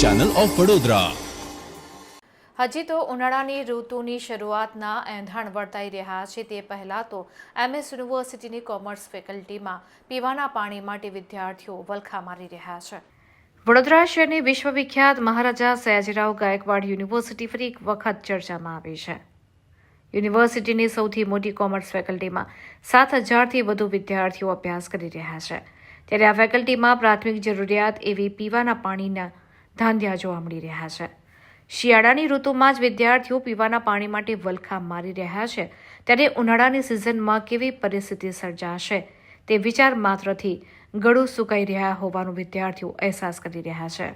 Channel of Vadodara હજી તો ઉનાળાની ઋતુની શરૂઆતના એંધાણ વર્તાઈ રહ્યા છે તે પહેલાં તો એમએસ યુનિવર્સિટીની કોમર્સ ફેકલ્ટીમાં પીવાના પાણી માટે વિદ્યાર્થીઓ વલખા મારી રહ્યા છે. વડોદરા શહેરની વિશ્વવિખ્યાત મહારાજા સયાજીરાવ ગાયકવાડ યુનિવર્સિટી ફરી એક વખત ચર્ચામાં આવી છે. યુનિવર્સિટીની સૌથી મોટી કોમર્સ ફેકલ્ટીમાં સાત હજારથી વધુ વિદ્યાર્થીઓ અભ્યાસ કરી રહ્યા છે. ત્યારે આ ફેકલ્ટીમાં પ્રાથમિક જરૂરિયાત એવી પીવાના પાણીના ધાંધ્યા જોવા મળી રહ્યા છે. શિયાળાની ઋતુમાં જ વિદ્યાર્થીઓ પીવાના પાણી માટે વલખા મારી રહ્યા છે. ત્યારે ઉનાળાની સિઝનમાં કેવી પરિસ્થિતિ સર્જાશે તે વિચાર માત્રથી ગળું સુકાઈ રહ્યા હોવાનું વિદ્યાર્થીઓ અહેસાસ કરી રહ્યા છે.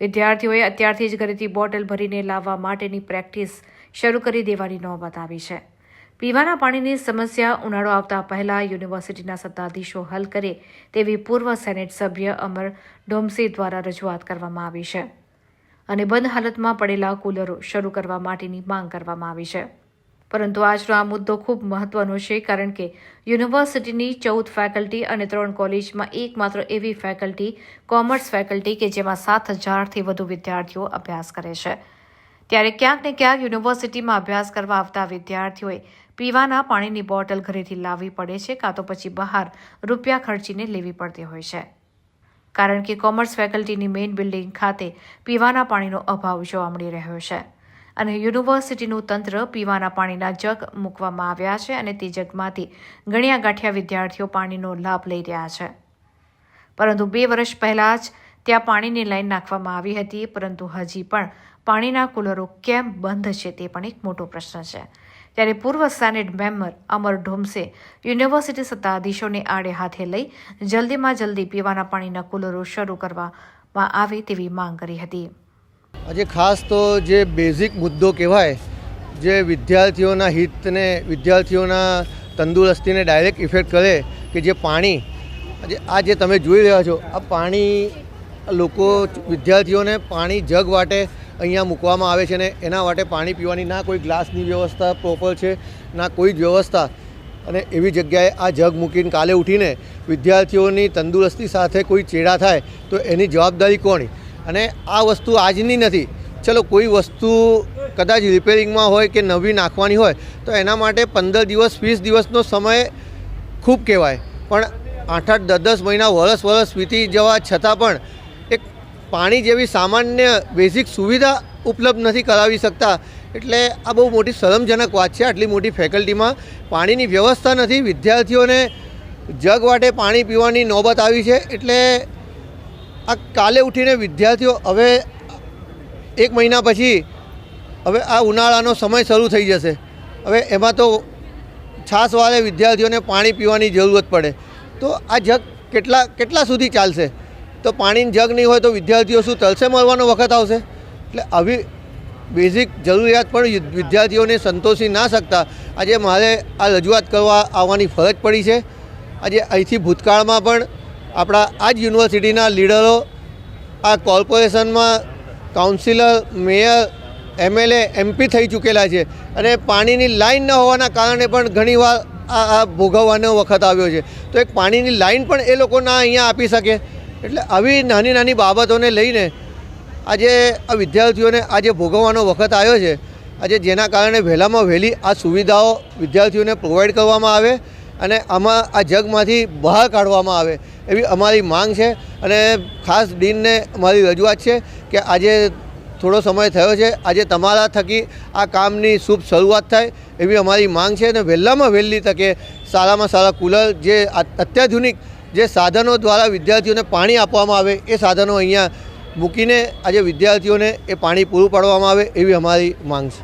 વિદ્યાર્થીઓએ અત્યારથી જ ઘરેથી બોટલ ભરીને લાવવા માટેની પ્રેક્ટિસ શરૂ કરી દેવાની નોબત આવી છે. પીવાના પાણીની સમસ્યા ઉનાળો આવતા પહેલા યુનિવર્સિટીના સત્તાધીશો હલ કરે તેવી પૂર્વ સેનેટ સભ્ય અમર ડોમસી દ્વારા રજૂઆત કરવામાં આવી છે. અને બંધ હાલતમાં પડેલા કુલરો શરૂ કરવા માટેની માંગ કરવામાં આવી છે. પરંતુ આજનો આ મુદ્દો ખૂબ મહત્વનો છે કારણ કે યુનિવર્સિટીની ચૌદ ફેકલ્ટી અને ત્રણ કોલેજમાં એકમાત્ર એવી ફેકલ્ટી કોમર્સ ફેકલ્ટી કે જેમાં સાત હજારથી વધુ વિદ્યાર્થીઓ અભ્યાસ કરે છે. ત્યારે ક્યાંક ને ક્યાંક યુનિવર્સિટીમાં અભ્યાસ કરવા આવતા વિદ્યાર્થીઓએ પીવાના પાણીની બોટલ ઘરેથી લાવવી પડે છે કાં તો પછી બહાર રૂપિયા ખર્ચીને લેવી પડતી હોય છે. કારણ કે કોમર્સ ફેકલ્ટીની મેઇન બિલ્ડિંગ ખાતે પીવાના પાણીનો અભાવ જોવા મળી રહ્યો છે. અને યુનિવર્સિટીનું તંત્ર પીવાના પાણીના જગ મૂકવામાં આવ્યા છે અને તે જગમાંથી ગણ્યા ગાંઠ્યા વિદ્યાર્થીઓ પાણીનો લાભ લઈ રહ્યા છે. પરંતુ બે વર્ષ પહેલાં જ ત્યાં પાણીની લાઈન નાખવામાં આવી હતી, પરંતુ હજી પણ પાણીના કુલરો કેમ બંધ છે તે પણ એક મોટો પ્રશ્ન છે. ત્યારે પૂર્વ senate member Amar Dhomse university સત્તાધીશોને આડે હાથે લઈ જલ્દીમાં જલ્દી પીવાના પાણીના કુલરો શરૂ કરવામાં આવે તેવી માંગ કરી હતી. આજે ખાસ તો જે બેઝિક મુદ્દો કહેવાય, જે વિદ્યાર્થીઓના હિતને, વિદ્યાર્થીઓના તંદુરસ્તીને ડાયરેક્ટ ઇફેક્ટ કરે કે જે પાણી આ જે તમે જોઈ રહ્યા છો, આ પાણી લોકો વિદ્યાર્થીઓને પાણી જગ વાટે અહીંયા મૂકવામાં આવે છે ને એના માટે પાણી પીવાની ના કોઈ ગ્લાસની વ્યવસ્થા પ્રોપર છે, ના કોઈ જ વ્યવસ્થા. અને એવી જગ્યાએ આ જગ મૂકીને કાલે ઉઠીને વિદ્યાર્થીઓની તંદુરસ્તી સાથે કોઈ ચેડા થાય તો એની જવાબદારી કોની અને આ વસ્તુ આજની નથી. ચલો, કોઈ વસ્તુ કદાચ રિપેરિંગમાં હોય કે નવી નાખવાની હોય, તો એના માટે પંદર દિવસ, વીસ દિવસનો સમય ખૂબ કહેવાય. પણ આઠ આઠ દસ દસ મહિના વરસ વરસ વીતી જવા છતાં પણ પાણી જેવી સામાન્ય બેઝિક સુવિધા ઉપલબ્ધ નથી કરાવી શકતા. એટલે આ બહુ મોટી શરમજનક વાત છે. આટલી મોટી ફેકલ્ટીમાં પાણીની વ્યવસ્થા નથી. વિદ્યાર્થીઓને જગ વાટે પાણી પીવાની નોબત આવી છે. એટલે આ કાલે ઉઠીને વિદ્યાર્થીઓ હવે એક મહિના પછી હવે આ ઉનાળાનો સમય શરૂ થઈ જશે. હવે એમાં તો છાશવાળે વિદ્યાર્થીઓને પાણી પીવાની જરૂરત પડે. તો આ જગ કેટલા કેટલા સુધી ચાલશે? તો પાણીની જગ નહીં હોય તો વિદ્યાર્થીઓ શું તલસે મળવાનો વખત આવશે? એટલે આવી બેઝિક જરૂરિયાત પણ વિદ્યાર્થીઓને સંતોષી ના શકતા. આજે મારે આ રજૂઆત કરવા આવવાની ફરજ પડી છે. આજે અહીંથી ભૂતકાળમાં પણ આપણા આ જ યુનિવર્સિટીના લીડરો, આ કોર્પોરેશનમાં કાઉન્સિલર, મેયર, એમએલએ, એમપી થઈ ચૂકેલા છે અને પાણીની લાઈન ન હોવાના કારણે પણ ઘણીવાર આ આ ભોગવવાનો વખત આવ્યો છે. તો એક પાણીની લાઈન પણ એ લોકો ના અહીંયા આપી શકે. એટલે આવી નાની નાની બાબતોને લઈને આજે આ વિદ્યાર્થીઓને આજે ભોગવવાનો વખત આવ્યો છે. આજે જેના કારણે વહેલામાં વહેલી આ સુવિધાઓ વિદ્યાર્થીઓને પ્રોવાઈડ કરવામાં આવે અને આમાં આ જગમાંથી બહાર કાઢવામાં આવે એવી અમારી માંગ છે અને ખાસ ડીનને અમારી રજૂઆત છે કે આજે થોડો સમય થયો છે. આજે તમારા થકી આ કામની શુભ શરૂઆત થાય એવી અમારી માંગ છે અને વહેલામાં વહેલી તકે સારામાં સારા કુલર જે અત્યાધુનિક જે સાધનો દ્વારા વિદ્યાર્થીઓને પાણી આપવામાં આવે એ સાધનો અહીંયા મૂકીને આજે વિદ્યાર્થીઓને એ પાણી પૂરું પાડવામાં આવે એવી અમારી માંગ છે.